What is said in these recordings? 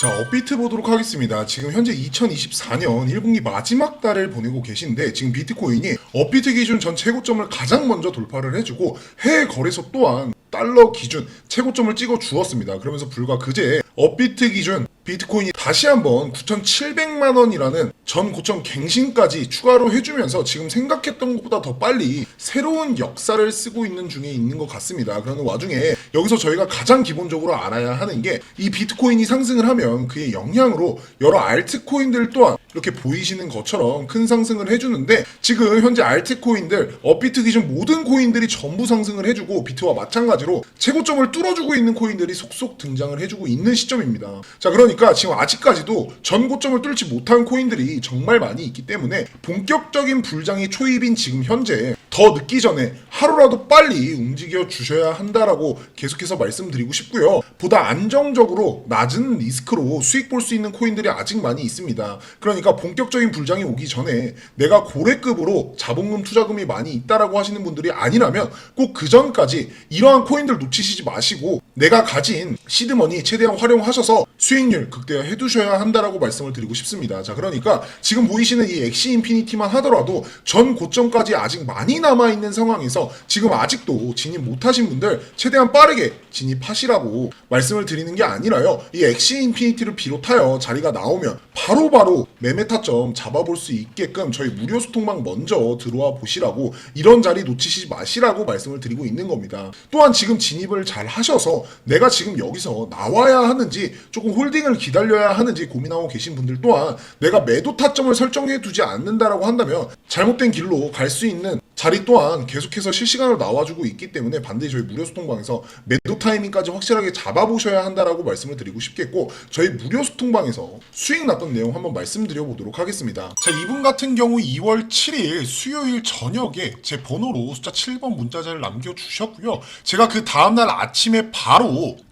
자, 업비트 보도록 하겠습니다. 지금 현재 2024년 1분기 마지막 달을 보내고 계신데 지금 비트코인이 업비트 기준 전 최고점을 가장 먼저 돌파를 해주고 해외 거래소 또한 달러 기준 최고점을 찍어 주었습니다. 그러면서 불과 그제 업비트 기준 비트코인이 다시 한번 9,700만 원이라는 전 고점 갱신까지 추가로 해주면서 지금 생각했던 것보다 더 빨리 새로운 역사를 쓰고 있는 중에 있는 것 같습니다. 그러는 와중에 여기서 저희가 가장 기본적으로 알아야 하는 게 이 비트코인이 상승을 하면 그의 영향으로 여러 알트코인들 또한 이렇게 보이시는 것처럼 큰 상승을 해주는데 지금 현재 알트 코인들 업비트 기준 모든 코인들이 전부 상승을 해주고 비트와 마찬가지로 최고점을 뚫어주고 있는 코인들이 속속 등장을 해주고 있는 시점입니다. 자 그러니까 지금 아직까지도 전 고점을 뚫지 못한 코인들이 정말 많이 있기 때문에 본격적인 불장의 초입인 지금 현재 더 늦기 전에 하루라도 빨리 움직여 주셔야 한다라고 계속해서 말씀드리고 싶고요. 보다 안정적으로 낮은 리스크로 수익 볼 수 있는 코인들이 아직 많이 있습니다. 그러니까 본격적인 불장이 오기 전에 내가 고래급으로 자본금 투자금이 많이 있다라고 하시는 분들이 아니라면 꼭 그 전까지 이러한 코인들 놓치시지 마시고 내가 가진 시드머니 최대한 활용하셔서 수익률 극대화해 두셔야 한다라고 말씀을 드리고 싶습니다. 자, 그러니까 지금 보이시는 이 엑시 인피니티만 하더라도 전 고점까지 아직 많이 남아 있는 상황에서 지금 아직도 진입 못하신 분들 최대한 빠르게 진입하시라고 말씀을 드리는 게 아니라요. 이 엑시 인피니티를 비롯하여 자리가 나오면 바로 바로 매매 타점 잡아볼 수 있게끔 저희 무료 소통방 먼저 들어와 보시라고 이런 자리 놓치시지 마시라고 말씀을 드리고 있는 겁니다. 또한 지금 진입을 잘 하셔서 내가 지금 여기서 나와야 하는지 조금 홀딩을 기다려야 하는지 고민하고 계신 분들 또한 내가 매도 타점을 설정해 두지 않는다라고 한다면 잘못된 길로 갈 수 있는 자리 또한 계속해서 실시간으로 나와주고 있기 때문에 반드시 저희 무료 소통방에서 매도 타이밍까지 확실하게 잡아보셔야 한다라고 말씀을 드리고 싶겠고 저희 무료 소통방에서 수익 났던 내용 한번 말씀드려 보도록 하겠습니다. 자 이분 같은 경우 2월 7일 수요일 저녁에 제 번호로 숫자 7번 문자자를 남겨주셨고요. 제가 그 다음날 아침에 바로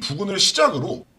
부근을 시작으로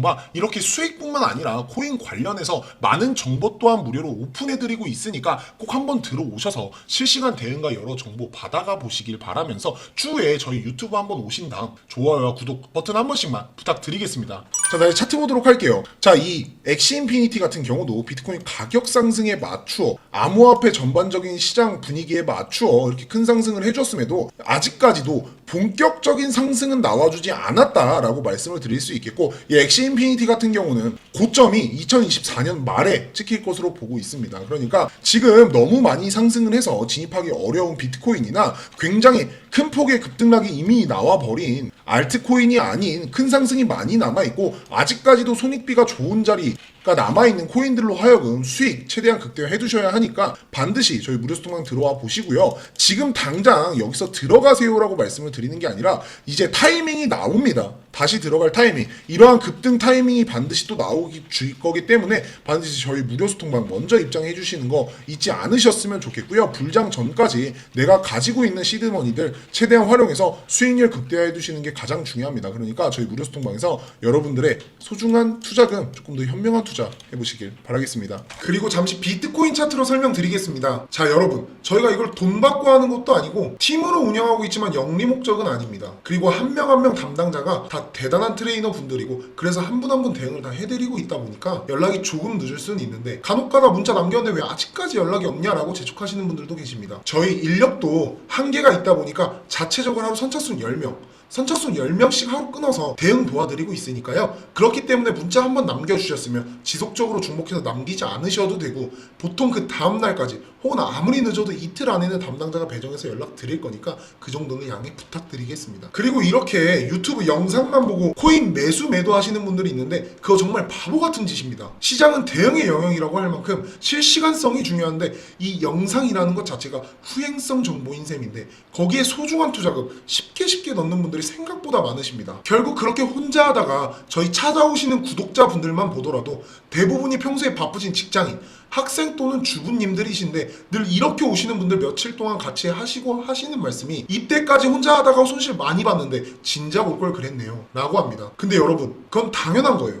방 이렇게 수익뿐만 아니라 코인 관련해서 많은 정보 또한 무료로 오픈해드리고 있으니까 꼭 한번 들어오셔서 실시간 대응과 여러 정보 받아가 보시길 바라면서 추후에 저희 유튜브 한번 오신 다음 좋아요와 구독 버튼 한 번씩만 부탁드리겠습니다. 자, 다시 차트 보도록 할게요. 자, 이 엑시 인피니티 같은 경우도 비트코인 가격 상승에 맞추어 암호화폐 전반적인 시장 분위기에 맞추어 이렇게 큰 상승을 해줬음에도 아직까지도 본격적인 상승은 나와주지 않았다라고 말씀을 드릴 수 있겠고 이 엑시 인피니티 같은 경우는 고점이 2024년 말에 찍힐 것으로 보고 있습니다. 그러니까 지금 너무 많이 상승을 해서 진입하기 어려운 비트코인이나 굉장히 큰 폭의 급등락이 이미 나와 버린 알트코인이 아닌 큰 상승이 많이 남아 있고 아직까지도 손익비가 좋은 자리가 남아 있는 코인들로 하여금 수익 최대한 극대화해 두셔야 하니까 반드시 저희 무료 소통방 들어와 보시고요. 지금 당장 여기서 들어가세요라고 말씀을 드리는 게 아니라 이제 타이밍이 나옵니다. 다시 들어갈 타이밍. 이러한 급등 타이밍이 반드시 또 나오기 줄 거기 때문에 반드시 저희 무료 소통방 먼저 입장해 주시는 거 잊지 않으셨으면 좋겠고요. 불장 전까지 내가 가지고 있는 시드머니들 최대한 활용해서 수익률 극대화해 두시는 게 가장 중요합니다. 그러니까 저희 무료 소통방에서 여러분들의 소중한 투자금 조금 더 현명한 투자 해보시길 바라겠습니다. 그리고 잠시 비트코인 차트로 설명드리겠습니다. 자 여러분 저희가 이걸 돈 받고 하는 것도 아니고 팀으로 운영하고 있지만 영리 목적은 아닙니다. 그리고 한 명 한 명 담당자가 다 대단한 트레이너 분들이고 그래서 한 분 한 분 대응을 다 해드리고 있다 보니까 연락이 조금 늦을 수는 있는데 간혹가다 문자 남겼는데 왜 아직까지 연락이 없냐라고 재촉하시는 분들도 계십니다. 저희 인력도 한계가 있다 보니까 자체적으로 하루 선착순 10명 선착순 10명씩 하루 끊어서 대응 도와드리고 있으니까요. 그렇기 때문에 문자 한번 남겨주셨으면 지속적으로 중복해서 남기지 않으셔도 되고 보통 그 다음날까지 혹은 아무리 늦어도 이틀 안에는 담당자가 배정해서 연락 드릴 거니까 그 정도는 양해 부탁드리겠습니다. 그리고 이렇게 유튜브 영상만 보고 코인 매수 매도 하시는 분들이 있는데 그거 정말 바보 같은 짓입니다. 시장은 대응의 영역이라고 할 만큼 실시간성이 중요한데 이 영상이라는 것 자체가 후행성 정보인 셈인데 거기에 소중한 투자금 쉽게 쉽게 넣는 분들이 생각보다 많으십니다. 결국 그렇게 혼자 하다가 저희 찾아오시는 구독자분들만 보더라도 대부분이 평소에 바쁘신 직장인, 학생 또는 주부님들이신데 늘 이렇게 오시는 분들 며칠 동안 같이 하시고 하시는 말씀이 이때까지 혼자 하다가 손실 많이 봤는데 진작 올 걸 그랬네요 라고 합니다. 근데 여러분 그건 당연한 거예요.